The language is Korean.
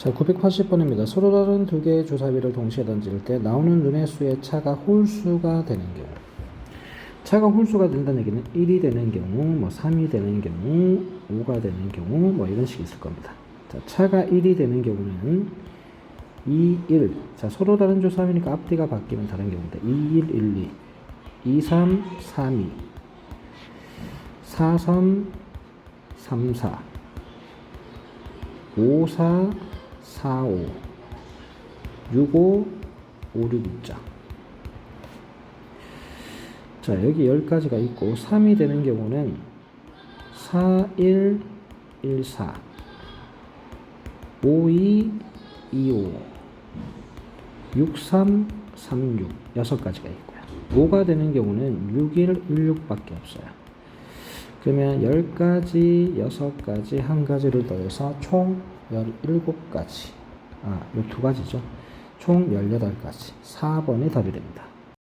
자, 980번입니다. 서로 다른 두 개의 주사위를 동시에 던질 때 나오는 눈의 수의 차가 홀수가 되는 경우. 차가 홀수가 된다는 얘기는 1이 되는 경우, 뭐 3이 되는 경우, 5가 되는 경우, 뭐 이런 식이 있을 겁니다. 자, 차가 1이 되는 경우는 2, 1. 자, 서로 다른 주사위니까 앞뒤가 바뀌면 다른 경우입니다. 2, 1, 1, 2. 2, 3, 3, 2. 4, 3, 3, 4. 5, 4, 4, 5. 6, 5, 5, 6 있죠. 자, 여기 10가지가 있고, 3이 되는 경우는 4, 1, 1, 4. 5, 2, 2, 5. 6, 3, 3, 6. 6가지가 있고요. 5가 되는 경우는 6, 1, 1, 6밖에 없어요. 그러면 10가지, 6가지, 한 가지를 더해서 총 17가지. 아, 요 두 가지죠. 총 18가지. 4번이 답이 됩니다.